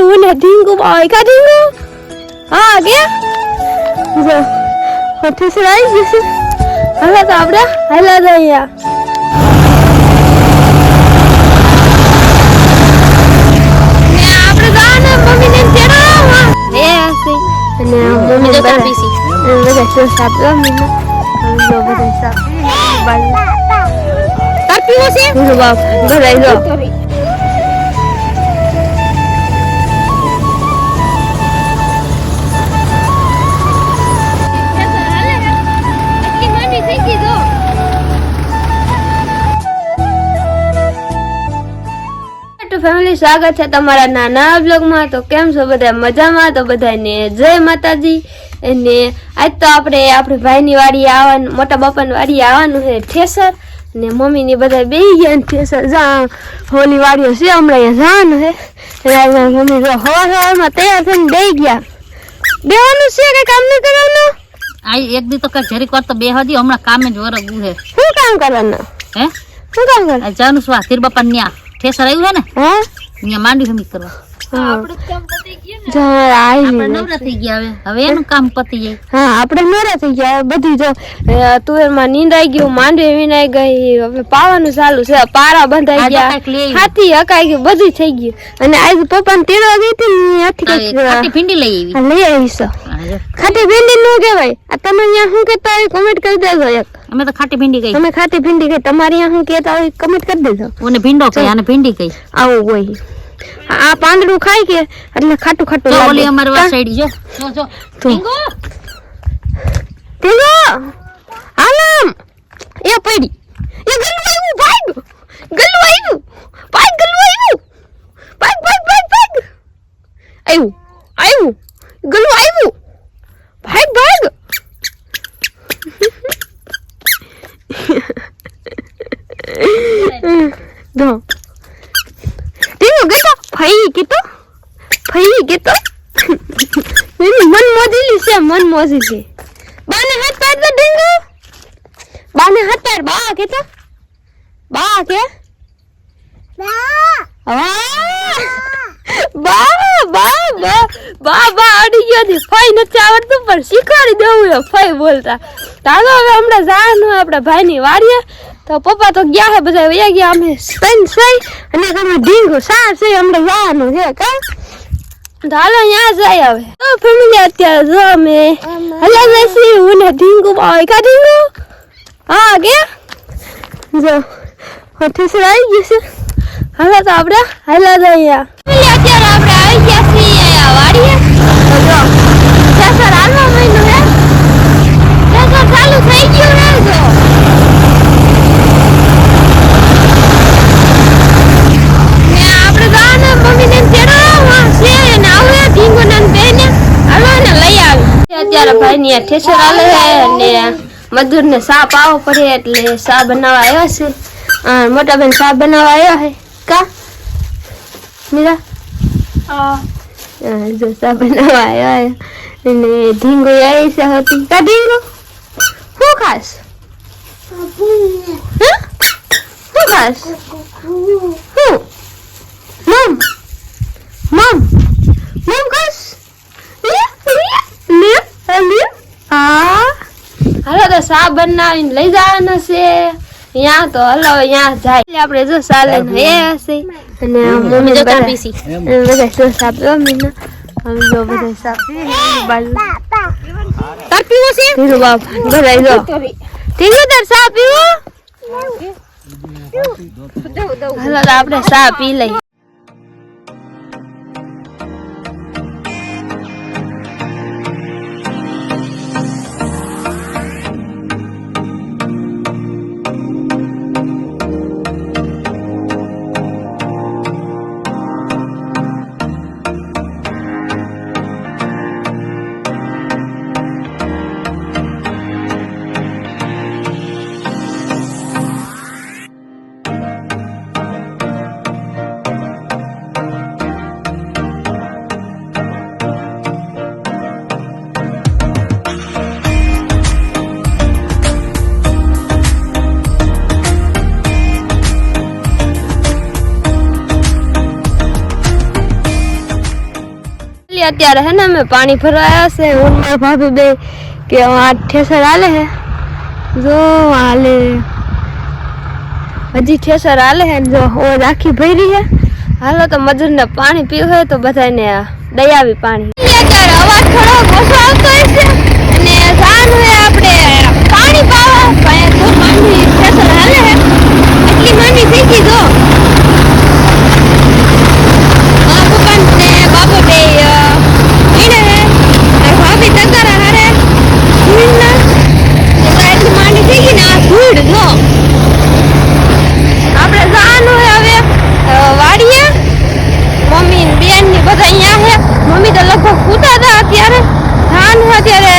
હું ને ઢીંગુ બોય કા ઢીંગુ? હા કે જો હોઠે સરાઈ જશે હાલા તો આપણે હાલા તો અહીંયા ફેમિલી સ્વાગત છે તમારા નાના બ્લોગમાં તો કેમ છો? બધા મજામાં? તો બધાને જય માતાજી. અને આજ તો આપણે આપણે ભાઈની વાડી આવવાનું મોટા બાપાની વાડી આવવાનું છે ઠેસર. અને મમ્મીની બધા બે ગયા ને ઠેસર. જા હોલી વાડીઓ છે હમણાં અહીંયા જવાનું છે. મમ્મી હવા હવામાં તૈયાર થઈને બે ગયા. બેવાનું છે કે કામ નહીં કરવાનું? આ એક દી તો કઈ જરીક વાર તો બે હજી હમણાં કામે જ વરગ ઉહે શું કામ કરવાનું? હે? શું કામ કરવાનું? જાનું સ્વા તીર બાપા ન્યા? ઠેસર આવ્યું હે ને? અહીંયા માંડ્યું માંડી હમી કરવા. નવરા થઈ ગયા બધી જો નીંદાઈ ગયું માંડવી વિનાઈ ગઈ હવે પાવાનું ચાલુ છે. પારા બંધાઈ ગયા. હાથી હકાઈ ગયું બધું થઈ ગયું. અને આજ પપ્પા ને તેડવા ગઈ હતી હાથી ભીંડી લઈ આવી. લઈ ખાટી ભીંડી નું કેવાય આ તમે અહીંયા શું કેતા હોય કોમેન્ટ કરી દેજો એક. અમે તો ખાટી ભીંડી ગઈ તમે ખાટી ભીંડી કહી તમારી અહીંયા શું કેતા હોય કમેન્ટ કરી દેજો. ઓને ભીંડો કહી અને ભીંડી કહી આવું હોય. આ પાંદડું ખાય કે? એટલે ખાટું ખાટું લાગે. ઓલી અમાર વાત સાઈડ જો જો જો. તો. ટીંગો. આલમ એ પડી. એ ગલ્લુ આવ્યું ભાગ. ગલ્લુ આવ્યું. ભાગ ગલ્લુ આવ્યું. ભાગ ભાગ ભાગ ભાગ. આવ્યું. આવ્યું. ગલ્લુ આવ્યું ભાગ ભાગ દો ટીંગો ગતો ફઈ ગીતો ફઈ ગીતો એની મન મોજીલી મોજી છે. બાને હાથ પાડ દે ડીંગુ બાને હાથ પાડ. બા કે તો? બા કે? બા. બા બા બા. બા બા અડી ગયો છે. ફઈ નથી આવડતું પણ શીખવાડી દેવું એ ફઈ બોલતા. ચાલો હવે હમણાં જવાનું આપણા ભાઈની વાડીએ. તો પપ્પા તો ગયા હે બધા વયા ગયા. અમે સ્પેન સઈ અને તમે ઢીંગુ સાર છે હમણાં જવાનું છે કા? હાલો અહીંયા જાય હવે. તો ફેમિલી અત્યારે જો અમે હલા જઈશી હું ને ઢીંગુ બોય કા ઢીંગુ? હા, કે? જો હોઠે સે આવી ગયું છે. હાલો તો આપણે હાલા તો અહીંયા અત્યારે આપણે આવી ગયા છીએ વાડીએ તો જો કેસર હાલવા માંડ્યું હે કેસર ચાલુ થઈ ગયું હે જો ને આપણે જવાના મમ્મીને તેડાવવા છે અને આવે ઢીંગુને ને બેને હાલો ને લઈ આવી અત્યારે ભાઈ ની ઠેસર આલે છે અને મજૂર ને સા પાવો પડે એટલે સા બનાવવા આવ્યા છે. મોટા બેન સા બનાવવા આવ્યા છે. કા? મીરા? જો સા બનાવવા આવ્યા અને ઢીંગુ આવી છે હતી. કા ઢીંગુ? શું ખાસ? હા શું ખાસ? શું? હાલો તો સા બનાવીને લઈ જવાના છે. ત્યાં તો હલો ત્યાં જાય. આપણે જો સાલે એ હશે. અને મમ્મી જો બધા પીસી. બધા શું સાપ મમ્મી અમે જો બધા સાપ બાજુ. તાર પીવો છે? ધીરુ બાપ. બધા જો ઠીક છે તાર સાપ પીવો? હલો તો આપણે સા પી લઈએ. અત્યારે હે ને અમે પાણી ભરવા આવ્યા છે. હું ભાભી બે કે આ ઠેસર હાલે હે. જો હાલે. હજી ઠેસર હાલે હે જો ઓ રાખી ભરી હે. હાલો તો મજૂરને પાણી પીવું હોય તો બધાને દયાવી પાણી. અત્યારે અવાજ થોડો ઓછો આવતો હશે અને જાન હોય આપણે પાણી પાવા. પણ જો ઠેસર હાલે હે. એટલી માંડી થઈ ગઈ જો મારા પપ્પા ને બાપા બે ઈડે હે અને ભાભી તગારા હારે ધૂળના એટલે એટલી માંડી થઈ ગઈ ને આ ધૂળ જો આપણે જવાનું હે હવે અ, વાડીએ મમ્મી ને બેન ને બધા અહીંયા હે મમ્મી તો લગભગ સૂતા હતા અત્યારે જવાનું હે અત્યારે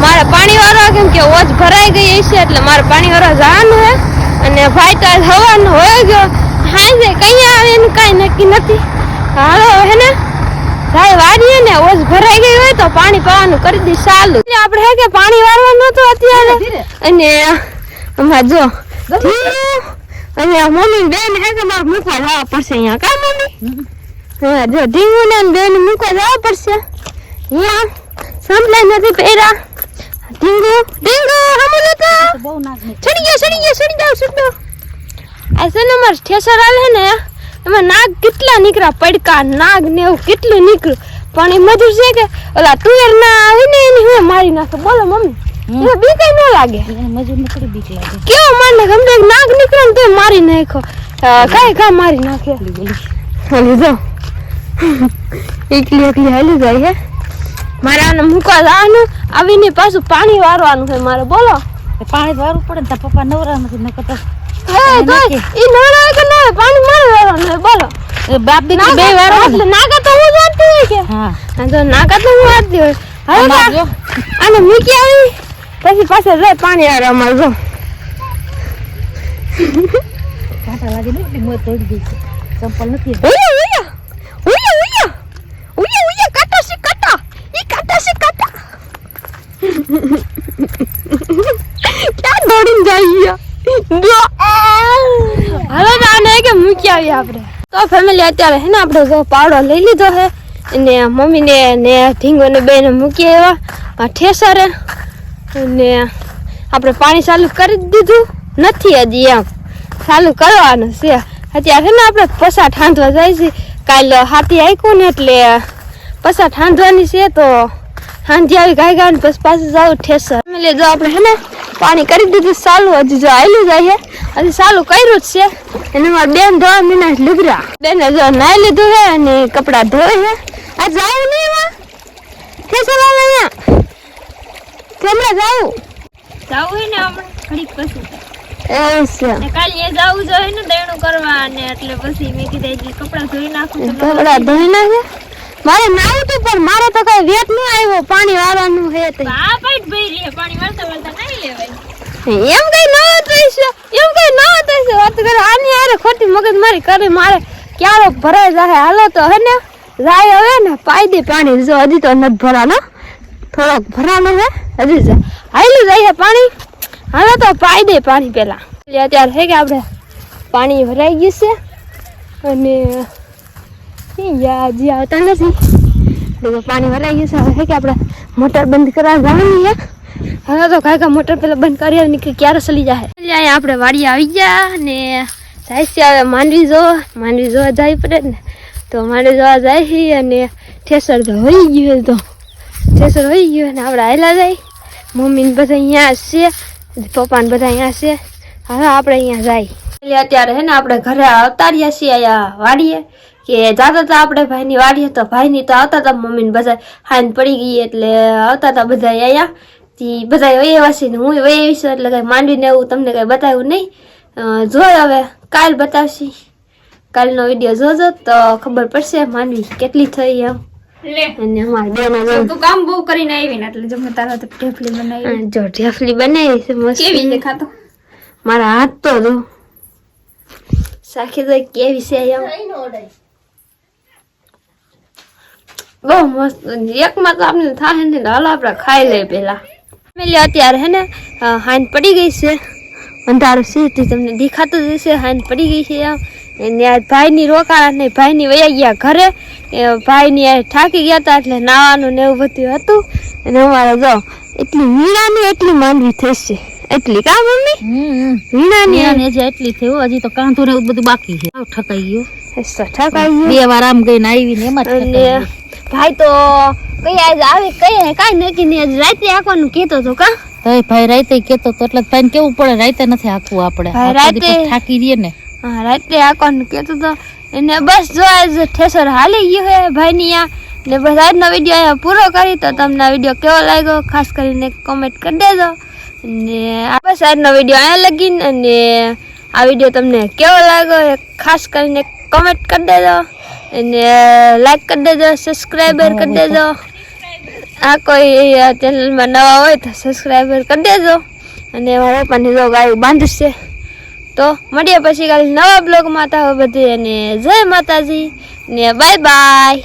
મારે પાણી વાળવા કેમ કે ઓજ ભરાઈ ગઈ છે એટલે મારે પાણી વાળવા જવાનું હે. અને ભાઈ તો આજ હોય ગયો હાજે કઈ આવે એનું કાંઈ નક્કી નથી. હાલો હે ને. ભાઈ વાળીએ ને ઓજ ભરાઈ ગઈ હોય તો પાણી પાવાનું કરી દઈશ ચાલુ. એટલે આપણે હે કે પાણી વાળવાનું હતું અત્યારે. અને અમાર જો અને મમ્મી બેન હે કે મારે મૂકવા જવા પડશે અહીંયા. કા મમ્મી? જો ધીમું ને બેન મૂકવા જવા પડશે. અહીંયા સંભળાય નથી પહેરા ઢીંગુ ઢીંગુ હમું તો બહુ નાક ચડી ગયા ચડી ગયા ચડી જાવ જાવ આ છે ને અમારે ઠેસર આલે ને એમાં નાગ કેટલા નીકળ્યા પડકા નાગ ને એવું કેટલું નીકળ્યું પણ એ મજૂર છે કે ઓલા તુવેર ના આવે ને એની હું મારી નાખે બોલો મમ્મી. એ બી કઈ ન લાગે મજૂર ને થોડી બીક લાગે કેવો મારને ગમે નાગ નીકળે ને તોય મારી નાખો કાંઈ કા મારી નાખે જો એકલી એકલી હાલી જાય હે મારે આને મૂકવા જવાનું આવીને પાછું પાણી વારવાનું છે મારે બોલો. પાણી વારવું પડે ને પપ્પા નવરા નથી ન કરતા હે તો ઈ નાના કે ના પાણી મારે વારવાનું છે બોલો. એ બાપ દીકરી બે વારો એટલે નાગા તો હું જાણતી હોય કે? હા. હા તો નાગા તો હું વારતી હોય. હવે જો. આને મૂકી આવી. પછી પાછળ જાય પાણી વાળવા અમારે જો. કાંટા લાગે ને મોત તોડી ગઈ ચંપલ નથી ઉયા ઉયા ઉયા ઉયા ઉયા ઉયા કાટા છે કાટા ઈ કાટા છે કાટા ક્યાં દોડીને જાય જો હવે તો આને કે મૂકી આવી આપણે. તો ફેમિલી અત્યારે હે ને આપણે જો પાવડો લઈ લીધો છે અને મમ્મીને ને ઢીંગો ને બેને મૂકી આવ્યા. ઠેસરે. અને આપણે પાણી ચાલુ કરી દીધું. નથી હજી એમ. ચાલુ કરવાનું છે. અત્યારે ને આપણે પસા ઠાંધવા જાય છે. કાલ હાથી આપ્યું ને એટલે પસા ઠાંધવાની છે તો હાંધી આવી ગાય ગાય પછી પાછું જાવ ઠેસર. એટલે જો આપણે હે ને પાણી કરી દીધું ચાલુ હજી જો આવેલું જાય હજી ચાલુ કર્યું જ છે. અને મારા બેન ધોવા મીના લીધરા બેન જો નાઈ લીધું છે અને કપડાં ધોય છે આ જાવું નહીં એમાં ઠેસર આવે અહીંયા? કેમરા જાવું જાવું હોય ને હમણાં ઘડીક પછી. એવું કાલે એ જાવું જોઈએ ને દેણું કરવા ને એટલે પછી મેં કીધું કપડાં ધોઈ નાખું કપડાં ધોઈ નાખે? મારે નાવું તું પણ મારે તો કઈ વેત ન આવ્યો. પાણી વાળવાનું હે તે. આ પાઈટ ભરી છે પાણી વળતા વળતા નહીં લેવાય. એમ કઈ ન થઈ છે એમ કઈ ન થઈ છે વાત કરે આની હારે ખોટી મગજ મારી કરે મારે ક્યારો ભરાય જાય હાલો તો હે ને જાય હવે ને પાઈ દે પાણી. જો હજી તો નથી ભરાનો. થોડોક ભરાનો હે હજી જાય હાઈલું જાય પાણી. હાલો તો પાઈ દે પાણી પેલા. અત્યારે હે કે આપણે પાણી ભરાઈ ગયું છે? અને હજી આવતા નથી. તો પાણી ભરાઈ ગયું છે. હવે કે આપણે મોટર બંધ કરવા જવાનું હવે તો કાંઈ મોટર પેલા બંધ કરી આવે નીકળી ક્યારે ચલી જાય અહીંયા આપણે વાડી આવી ગયા ને જાય છે હવે માંડવી જોવા. માંડવી જોવા જાય પડે ને. તો માંડવી જોવા જાય છે અને ઠેસર તો હોઈ ગયું તો. ઠેસર હોઈ ગયું અને આપણે આવેલા જાય. મમ્મીને બધા અહીંયા છે પપ્પા ને બધા અહીંયા છે. હવે આપણે અહીંયા જાય. એટલે અત્યારે હે ને આપણે ઘરે આવતા રહ્યા છીએ અહીંયા વાડીએ. કે જાતા હતા આપણે ભાઈની વાડીએ તો ભાઈની તો આવતા હતા મમ્મીને બધા હાન પડી ગઈ એટલે આવતા હતા બધા અહીંયા તી બધા વહી વાસી ને હું વહી એવી એટલે કઈ માંડીને એવું તમને કાંઈ બતાવ્યું નહીં. જોય હવે કાલ બતાવશી. કાલનો વીડિયો જોજો તો ખબર પડશે માંડવી કેટલી થઈ એમ. અને અમારા બેનો જો તું કામ બહુ કરીને આવી ને એટલે જમે તારા તો ઢેફલી બનાવી. જો ઢેફલી બનાવી છે મસ્ત. કેવી છે ખાતો મારા હાથ તો જો. સાખી તો કેવી છે એમ. બહુ મસ્ત. એકમાં તો આપણે થાય ને હાલો આપણે ખાઈ લઈએ પહેલાં ફેમિલી અત્યારે હે ને હાઈન પડી ગઈ છે. અંધારું છે તમને દેખાતું જ હશે. હાઈન પડી ગઈ છે એમ. એને આ ભાઈની રોકાણા નહીં ભાઈની વયા ગયા ઘરે. ભાઈની થાકી ગયા હતા એટલે નાવાનું ને એવું બધું હતું. અને અમારે જો એટલી વીણાની એટલી માંડવી થશે. એટલી કા મમ્મી? વીણાની. હજી એટલી થયું હજી તો કાંધું ને બધું બાકી છે. ઠકાઈ ગયો. ઠકાઈ ગયું. બે વાર આમ ગઈને આવી ને એમાં. ભાઈ તો કઈ આજ આવી કઈ કાંઈ નક્કી નહીં. આજ રાતે આખવાનું કહેતો તો કા? તોય ભાઈ રાતે કેતો તો એટલે ભાઈ કેવું પડે? રાતે નથી આખવું આપણે. રાતે- થાકી રહીએ ને. હા રાતે આખવાનું કહેતો તો એને બસ જો આજ ઠેસર હાલી ગયું હે ભાઈની આ. ને બસ આજનો વીડિયો અહીંયા પૂરો કરી તો તમને આ વીડિયો કેવો લાગ્યો? ખાસ કરીને કોમેન્ટ કરી દેજો. અને આ બસ આજનો વીડિયો અહીંયા લગીને અને આ વીડિયો તમને કેવો લાગ્યો એ ખાસ કરીને કોમેન્ટ કરી દેજો. અને લાઈક કરી દેજો સબસ્ક્રાઈબર કરી દેજો. આ કોઈ ચેનલમાં નવા હોય તો સબસ્ક્રાઈબર કરી દેજો. અને મારા પપ્પાની જો ગાયું બાંધશે. તો મળીએ પછી કાલે નવા બ્લોગમાં તો બધી અને જય માતાજી. ને બાય બાય